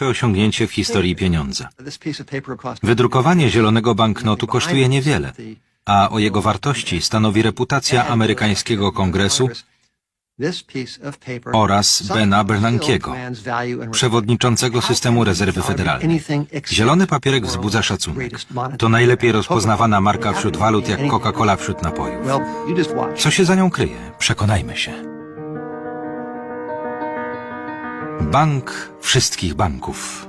największe osiągnięcie w historii pieniądza. Wydrukowanie zielonego banknotu kosztuje niewiele, a o jego wartości stanowi reputacja amerykańskiego kongresu oraz Bena Bernankiego, przewodniczącego systemu rezerwy federalnej. Zielony papierek wzbudza szacunek. To najlepiej rozpoznawana marka wśród walut jak Coca-Cola wśród napojów. Co się za nią kryje? Przekonajmy się. Bank wszystkich banków.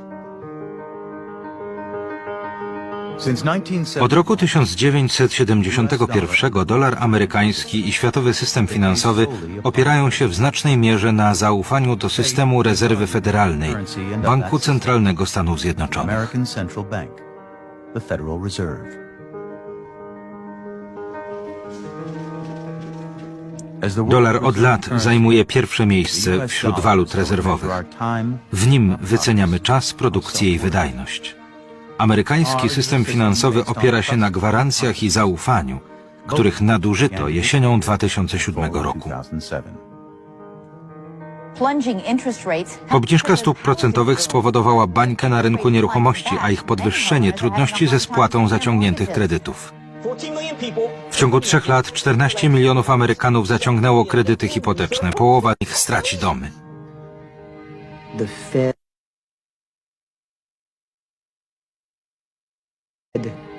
Od roku 1971 dolar amerykański i światowy system finansowy opierają się w znacznej mierze na zaufaniu do systemu rezerwy federalnej, Banku Centralnego Stanów Zjednoczonych. Dolar od lat zajmuje pierwsze miejsce wśród walut rezerwowych. W nim wyceniamy czas, produkcję i wydajność. Amerykański system finansowy opiera się na gwarancjach i zaufaniu, których nadużyto jesienią 2007 roku. 2007. Obniżka stóp procentowych spowodowała bańkę na rynku nieruchomości, a ich podwyższenie trudności ze spłatą zaciągniętych kredytów. W ciągu trzech lat 14 milionów Amerykanów zaciągnęło kredyty hipoteczne, połowa ich straci domy. the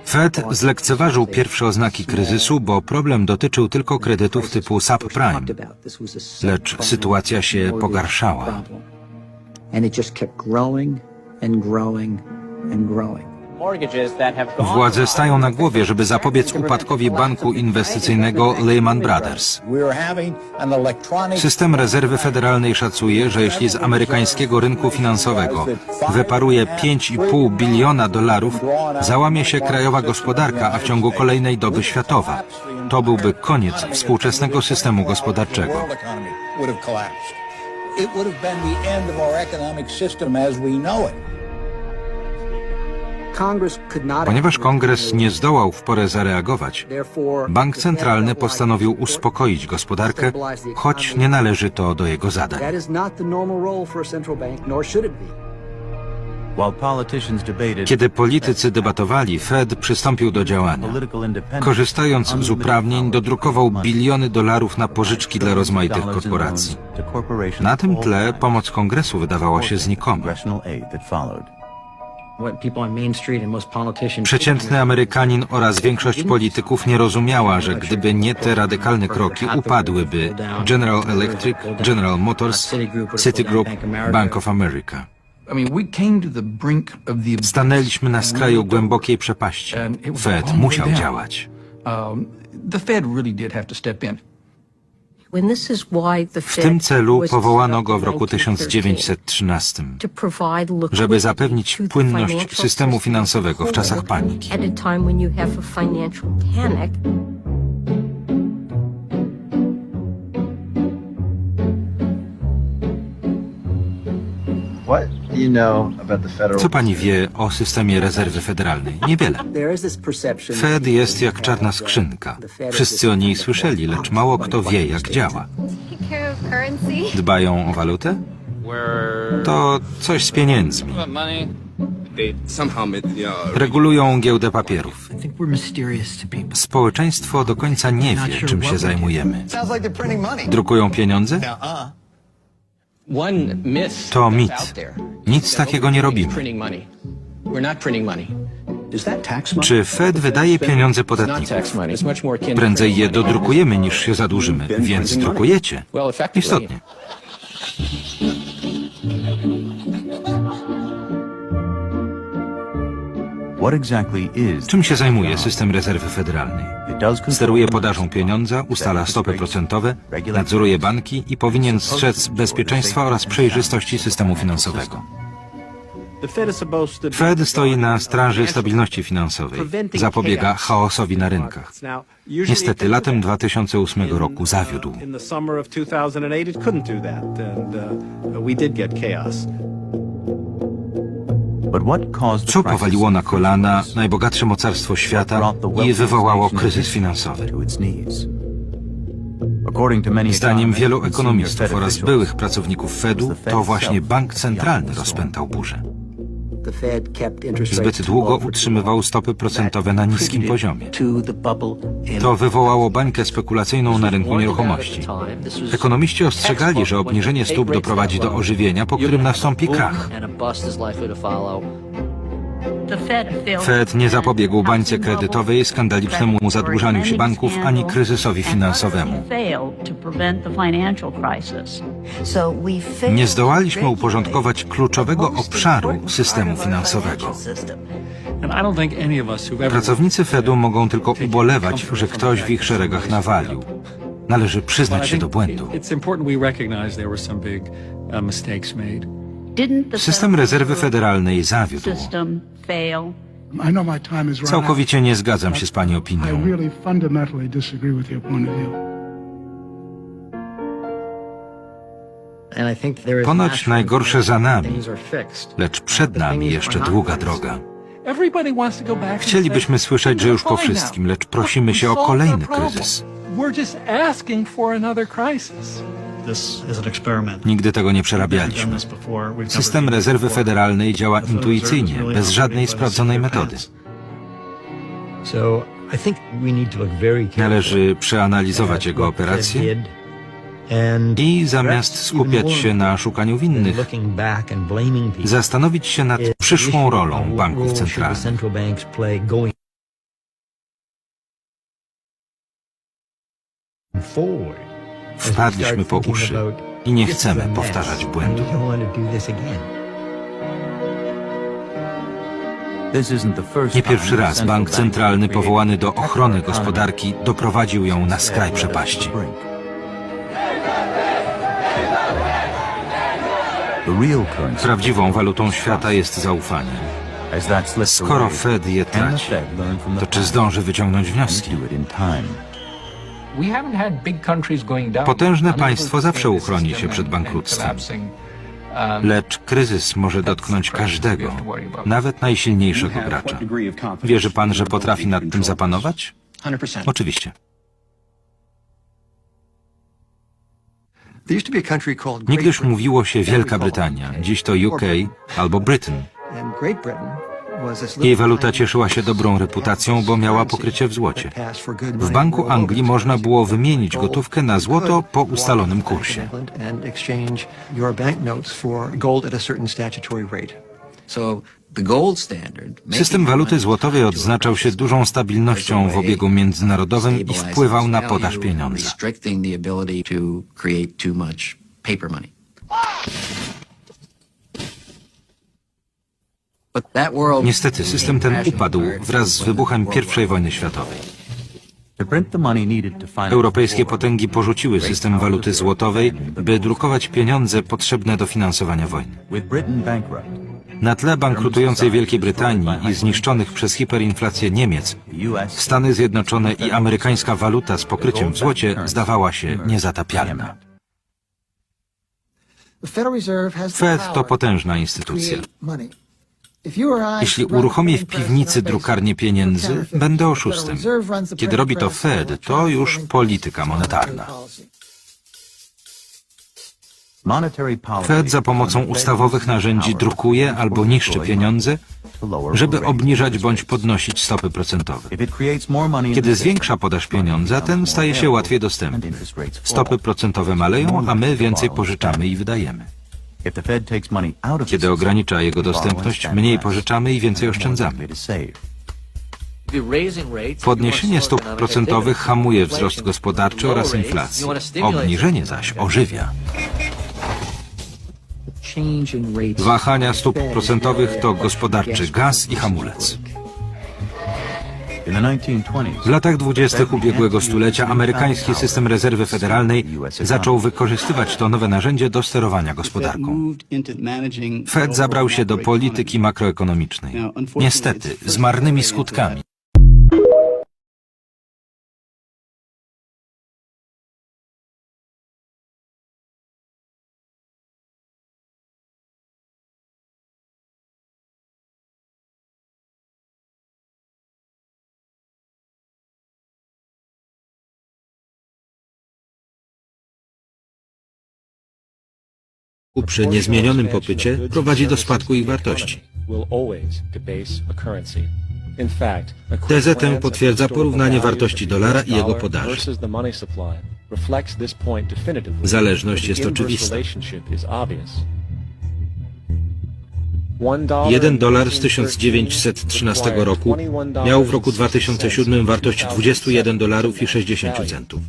Fed zlekceważył pierwsze oznaki kryzysu, bo problem dotyczył tylko kredytów typu subprime, lecz sytuacja się pogarszała. And it just kept growing and growing and growing. Władze stają na głowie, żeby zapobiec upadkowi banku inwestycyjnego Lehman Brothers. System rezerwy federalnej szacuje, że jeśli z amerykańskiego rynku finansowego wyparuje 5,5 biliona dolarów, załamie się krajowa gospodarka, a w ciągu kolejnej doby światowa. To byłby koniec współczesnego systemu gospodarczego. It would have been the end of our economic system as we know it. Ponieważ kongres nie zdołał w porę zareagować, bank centralny postanowił uspokoić gospodarkę, choć nie należy to do jego zadań. Kiedy politycy debatowali, Fed przystąpił do działania. Korzystając z uprawnień, dodrukował biliony dolarów na pożyczki dla rozmaitych korporacji. Na tym tle pomoc kongresu wydawała się znikoma. Przeciętny Amerykanin oraz większość polityków nie rozumiała, że gdyby nie te radykalne kroki, upadłyby General Electric, General Motors, Citigroup, Bank of America. Stanęliśmy na skraju głębokiej przepaści. Fed musiał działać. Um, the Fed really did have to step in. W tym celu powołano go w roku 1913, żeby zapewnić płynność systemu finansowego w czasach paniki. At a time when you have a financial panic, What Co pani wie o systemie rezerwy federalnej? Niewiele. Fed jest jak czarna skrzynka. Wszyscy o niej słyszeli, lecz mało kto wie, jak działa. Dbają o walutę? To coś z pieniędzmi. Regulują giełdę papierów. Społeczeństwo do końca nie wie, czym się zajmujemy. Drukują pieniądze? To mit. Nic takiego nie robimy. Is that tax money? Czy Fed wydaje pieniądze podatników? Prędzej je dodrukujemy niż się zadłużymy, więc drukujecie. Istotnie. What exactly is Czym się zajmuje system rezerwy federalnej? Steruje podażą pieniądza, ustala stopy procentowe, nadzoruje banki i powinien strzec bezpieczeństwa oraz przejrzystości systemu finansowego. Fed stoi na straży stabilności finansowej, zapobiega chaosowi na rynkach. Niestety latem 2008 roku zawiódł. Co powaliło na kolana najbogatsze mocarstwo świata i wywołało kryzys finansowy? Zdaniem wielu ekonomistów oraz byłych pracowników Fedu, to właśnie bank centralny rozpętał burzę. Zbyt długo utrzymywał stopy procentowe na niskim poziomie. To wywołało bańkę spekulacyjną na rynku nieruchomości. Ekonomiści ostrzegali, że obniżenie stóp doprowadzi do ożywienia, po którym nastąpi krach. Fed nie zapobiegł bańce kredytowej, skandalicznemu zadłużaniu się banków ani kryzysowi finansowemu. Nie zdołaliśmy uporządkować kluczowego obszaru systemu finansowego. Pracownicy Fedu mogą tylko ubolewać, że ktoś w ich szeregach nawalił. Należy przyznać się do błędu. System rezerwy federalnej zawiódł. Całkowicie nie zgadzam się z Pani opinią. Ponoć najgorsze za nami, lecz przed nami jeszcze długa droga. Chcielibyśmy słyszeć, że już po "Fine now. wszystkim, lecz prosimy się o kolejny kryzys. We're just asking for another crisis. Nigdy tego nie przerabialiśmy. System rezerwy federalnej działa intuicyjnie, bez żadnej sprawdzonej metody. Należy przeanalizować jego operacje i zamiast skupiać się na szukaniu winnych, zastanowić się nad przyszłą rolą banków centralnych. forward. Wpadliśmy po uszy i nie chcemy powtarzać błędu. Nie pierwszy raz bank centralny powołany do ochrony gospodarki doprowadził ją na skraj przepaści. Prawdziwą walutą świata jest zaufanie. Skoro Fed je traci, to czy zdąży wyciągnąć wnioski? Potężne państwo zawsze uchroni się przed bankructwem. Um, Lecz kryzys może dotknąć każdego, nawet najsilniejszego gracza. Wierzy pan, że potrafi nad tym zapanować? 100%. Oczywiście. Niegdyś mówiło się Wielka Brytania, dziś to UK albo Britain. Jej waluta cieszyła się dobrą reputacją, bo miała pokrycie w złocie. W Banku Anglii można było wymienić gotówkę na złoto po ustalonym kursie. System waluty złotowej odznaczał się dużą stabilnością w obiegu międzynarodowym i wpływał na podaż pieniądza. Niestety system ten upadł wraz z wybuchem I wojny światowej. Europejskie potęgi porzuciły system waluty złotowej, by drukować pieniądze potrzebne do finansowania wojny. Na tle bankrutującej Wielkiej Brytanii i zniszczonych przez hiperinflację Niemiec, Stany Zjednoczone i amerykańska waluta z pokryciem w złocie zdawała się niezatapialna. Fed to potężna instytucja. Jeśli uruchomię w piwnicy drukarnię pieniędzy, będę oszustem. Kiedy robi to Fed, to już polityka monetarna. Fed za pomocą ustawowych narzędzi drukuje albo niszczy pieniądze, żeby obniżać bądź podnosić stopy procentowe. Kiedy zwiększa podaż pieniądza, ten staje się łatwiej dostępny. Stopy procentowe maleją, a my więcej pożyczamy i wydajemy. If the Fed takes money out of the Kiedy ogranicza jego borrow and dostępność, mniej pożyczamy i więcej oszczędzamy. Podniesienie stóp procentowych hamuje wzrost gospodarczy oraz inflację. Obniżenie zaś ożywia. Wahania stóp procentowych to gospodarczy gaz i hamulec. In the 1920s, W latach dwudziestych ubiegłego stulecia amerykański system rezerwy federalnej zaczął wykorzystywać to nowe narzędzie do sterowania gospodarką. Fed zabrał się do polityki makroekonomicznej. Niestety, z marnymi skutkami. Przy niezmienionym popycie prowadzi do spadku ich wartości. Tezę tę potwierdza porównanie wartości dolara i jego podaży. Zależność jest oczywista. relationship is obvious. One dollar 1 in dolar z 1913 1913 roku miał w roku 2007 wartość 21 dolarów i 60 centów.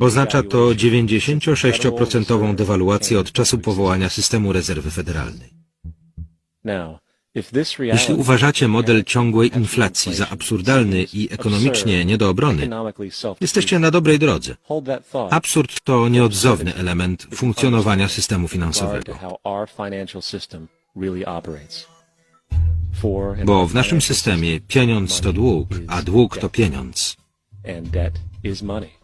Oznacza to devaluation. 96% dewaluację od czasu powołania systemu rezerwy federalnej. Jeśli uważacie model ciągłej inflacji za absurdalny i ekonomicznie nie do obrony, jesteście na dobrej drodze. Absurd to nieodzowny element funkcjonowania systemu finansowego. Bo w naszym systemie pieniądz to dług, a dług to pieniądz. And debt is money.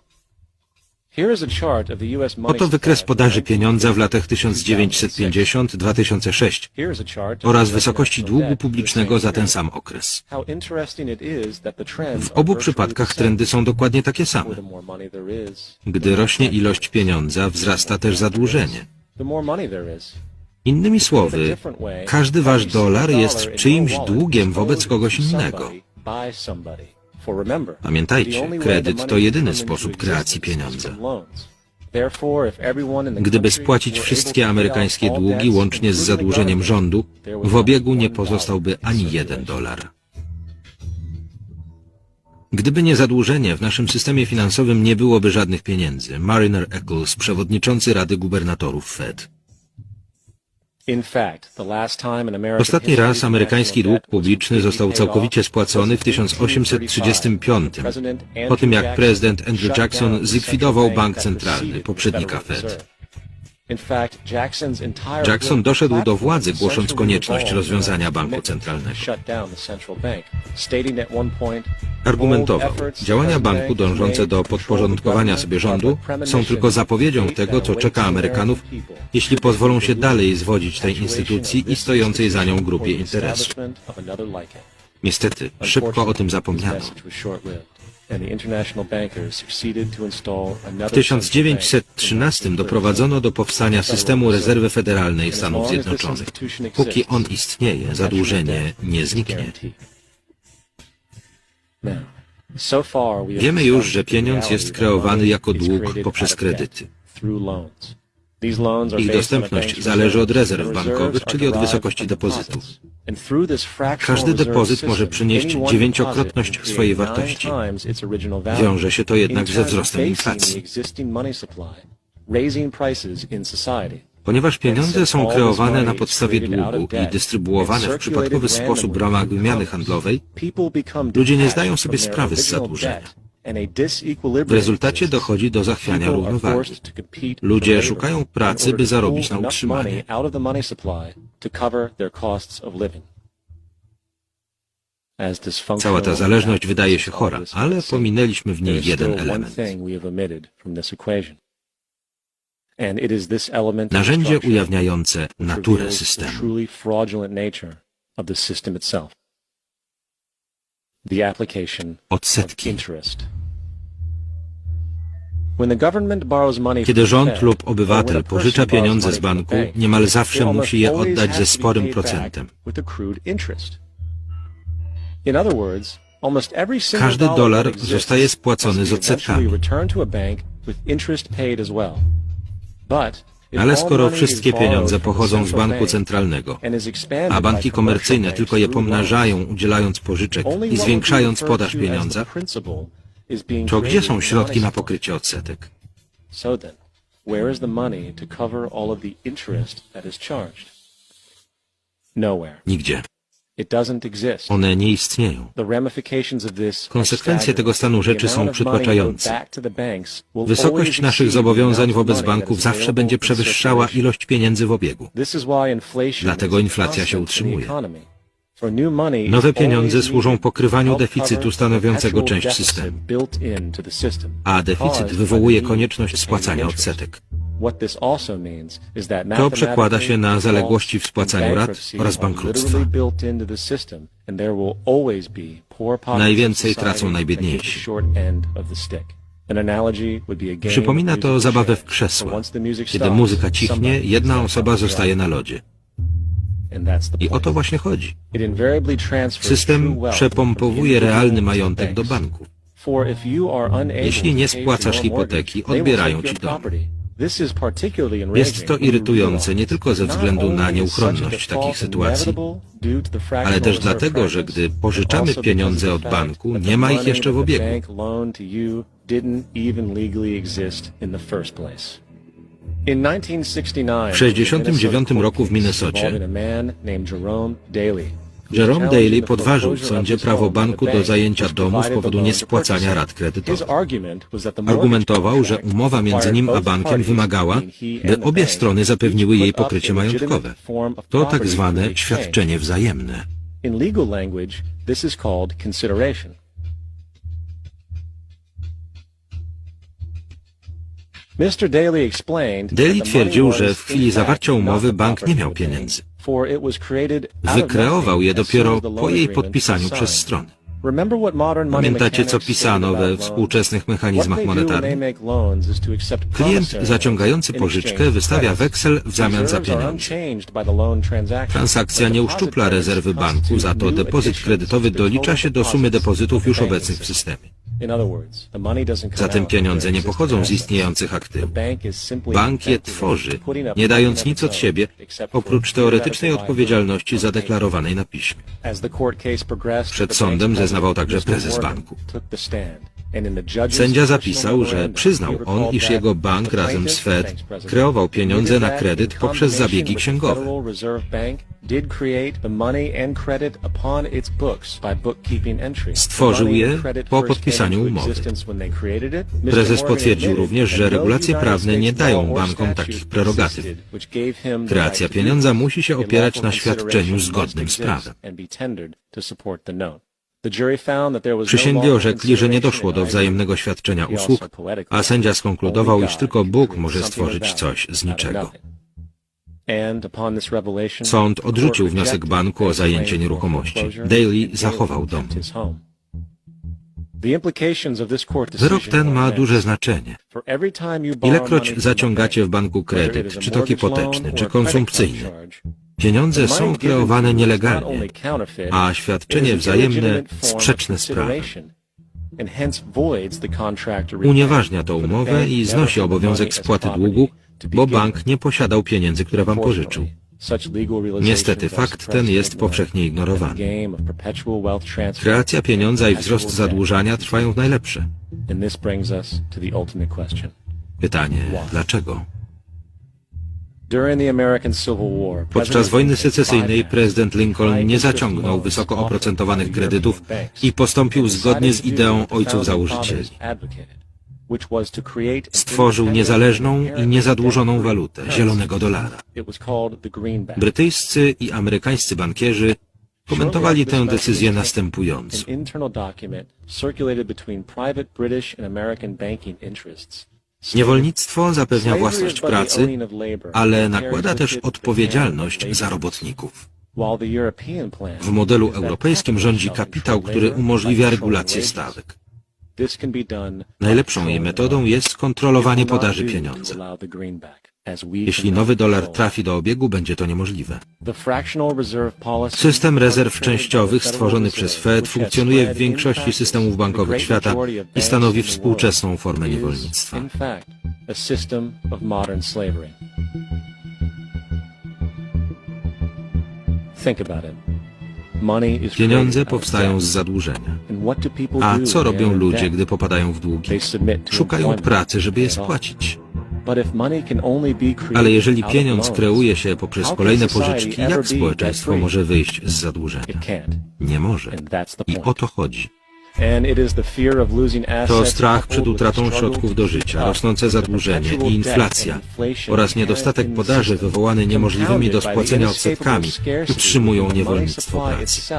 Oto wykres podaży pieniądza w latach 1950. 1950-2006 Here is a chart of oraz wysokości długu publicznego za ten sam okres. W obu przypadkach trendy są dokładnie takie same. Gdy rośnie ilość pieniądza, wzrasta też zadłużenie. Innymi słowy, każdy wasz dolar jest czyimś długiem wobec kogoś innego. Pamiętajcie, kredyt to jedyny sposób kreacji pieniądza. Gdyby spłacić wszystkie amerykańskie długi łącznie z zadłużeniem rządu, w obiegu nie pozostałby ani jeden dolar. Gdyby nie zadłużenie, w naszym systemie finansowym nie byłoby żadnych pieniędzy. Mariner Eccles, przewodniczący Rady Gubernatorów Fed. Ostatni raz amerykański dług publiczny został całkowicie spłacony w 1835, po tym jak prezydent Andrew Jackson zlikwidował bank centralny, poprzednika Fed. Jackson doszedł do władzy, głosząc konieczność rozwiązania banku centralnego. Argumentował, działania banku dążące do podporządkowania sobie rządu są tylko zapowiedzią tego, co czeka Amerykanów, jeśli pozwolą się dalej zwodzić tej instytucji i stojącej za nią grupie interesów. Niestety, szybko o tym zapomniano. W 1913 doprowadzono do powstania systemu rezerwy federalnej Stanów Zjednoczonych. Póki on istnieje, zadłużenie nie zniknie. Wiemy już, że pieniądz jest kreowany jako dług poprzez kredyty. Ich dostępność zależy od rezerw bankowych, czyli od wysokości depozytów. Każdy depozyt może przynieść dziewięciokrotność swojej wartości. Wiąże się to jednak ze wzrostem inflacji. Ponieważ pieniądze są kreowane na podstawie długu i dystrybuowane w przypadkowy sposób w ramach wymiany handlowej, ludzie nie zdają sobie sprawy z zadłużenia. W rezultacie dochodzi do zachwiania równowagi. Ludzie szukają pracy, by zarobić na utrzymanie. Cała ta zależność wydaje się chora, ale pominęliśmy w niej jeden element. Narzędzie ujawniające naturę systemu. Odsetki. Kiedy rząd lub obywatel pożycza pieniądze z banku, niemal zawsze musi je oddać ze sporym procentem. Każdy dolar zostaje spłacony z odsetkami. Ale skoro wszystkie pieniądze pochodzą z banku centralnego, a banki komercyjne tylko je pomnażają, udzielając pożyczek i zwiększając podaż pieniądza, to gdzie są środki na pokrycie odsetek? Nigdzie. One nie istnieją. Konsekwencje tego stanu rzeczy są przytłaczające. Wysokość naszych zobowiązań wobec banków zawsze będzie przewyższała ilość pieniędzy w obiegu. Dlatego inflacja się utrzymuje. Nowe pieniądze służą pokrywaniu deficytu stanowiącego część systemu, a deficyt wywołuje konieczność spłacania odsetek. To przekłada się na zaległości w spłacaniu rat oraz bankructwa. Najwięcej tracą najbiedniejsi. Przypomina to zabawę w krzesła. Kiedy muzyka cichnie, jedna osoba zostaje na lodzie. I o to właśnie chodzi. System przepompowuje realny majątek do banków. Jeśli nie spłacasz hipoteki, odbierają ci dom. Jest to irytujące nie tylko ze względu na nieuchronność takich sytuacji, ale też dlatego, że gdy pożyczamy pieniądze od banku, nie ma ich jeszcze w obiegu. 1969, W 69 roku w Minnesocie Jerome Daly. Jerome Daly podważył w sądzie prawo banku do zajęcia domu z powodu niespłacania rat kredytowych. Argumentował, że umowa między nim a bankiem wymagała, by obie strony zapewniły jej pokrycie majątkowe. To tak zwane świadczenie wzajemne. In legal language, this is called consideration. Daly twierdził, że w chwili zawarcia umowy bank nie miał pieniędzy. Wykreował je dopiero po jej podpisaniu przez strony. Pamiętacie, co pisano we współczesnych mechanizmach monetarnych? Klient zaciągający pożyczkę wystawia weksel w zamian za pieniądze. Transakcja nie uszczupla rezerwy banku, za to depozyt kredytowy dolicza się do sumy depozytów już obecnych w systemie. Zatem pieniądze nie pochodzą z istniejących aktywów. Bank je tworzy, nie dając nic od siebie, oprócz teoretycznej odpowiedzialności zadeklarowanej na piśmie. Przed sądem zeznawał także prezes banku. Sędzia zapisał, że przyznał on, iż jego bank razem z Fed kreował pieniądze na kredyt poprzez zabiegi księgowe. Stworzył je po podpisaniu umowy. Prezes potwierdził również, że regulacje prawne nie dają bankom takich prerogatyw. Kreacja pieniądza musi się opierać na świadczeniu zgodnym z prawem. No Przysięgli orzekli, że nie doszło do wzajemnego świadczenia usług, a sędzia skonkludował, "Only iż tylko Bóg może stworzyć coś z niczego. nothing." And upon this revelation, Sąd odrzucił wniosek banku o zajęcie nieruchomości. Daly zachował dom. Wyrok ten ma duże znaczenie. Ilekroć zaciągacie w bank, banku kredyt, czy to hipoteczny, czy konsumpcyjny, pieniądze są kreowane nielegalnie, a świadczenie wzajemne sprzeczne z prawem. Unieważnia to umowę i znosi obowiązek spłaty długu, bo bank nie posiadał pieniędzy, które wam pożyczył. Niestety fakt ten jest powszechnie ignorowany. Kreacja pieniądza i wzrost zadłużania trwają w najlepsze. And this Podczas wojny secesyjnej prezydent Lincoln nie zaciągnął wysoko oprocentowanych kredytów i postąpił zgodnie z ideą ojców założycieli. Stworzył niezależną i niezadłużoną walutę, zielonego dolara. Brytyjscy i amerykańscy bankierzy komentowali tę decyzję następująco. Niewolnictwo zapewnia własność pracy, ale nakłada też odpowiedzialność za robotników. W modelu europejskim rządzi kapitał, który umożliwia regulację stawek. Najlepszą jej metodą jest kontrolowanie podaży pieniądza. Jeśli nowy dolar trafi do obiegu, będzie to niemożliwe. System rezerw częściowych stworzony przez Fed funkcjonuje w większości systemów bankowych świata i stanowi współczesną formę niewolnictwa. Pieniądze powstają z zadłużenia. A co robią ludzie, gdy popadają w długi? Szukają pracy, żeby je spłacić. Ale jeżeli pieniądz kreuje się poprzez kolejne pożyczki, jak społeczeństwo może wyjść z zadłużenia? Nie może. I o to chodzi. To strach przed utratą środków do życia, rosnące zadłużenie i inflacja oraz niedostatek podaży wywołany niemożliwymi do spłacenia odsetkami utrzymują niewolnictwo pracy.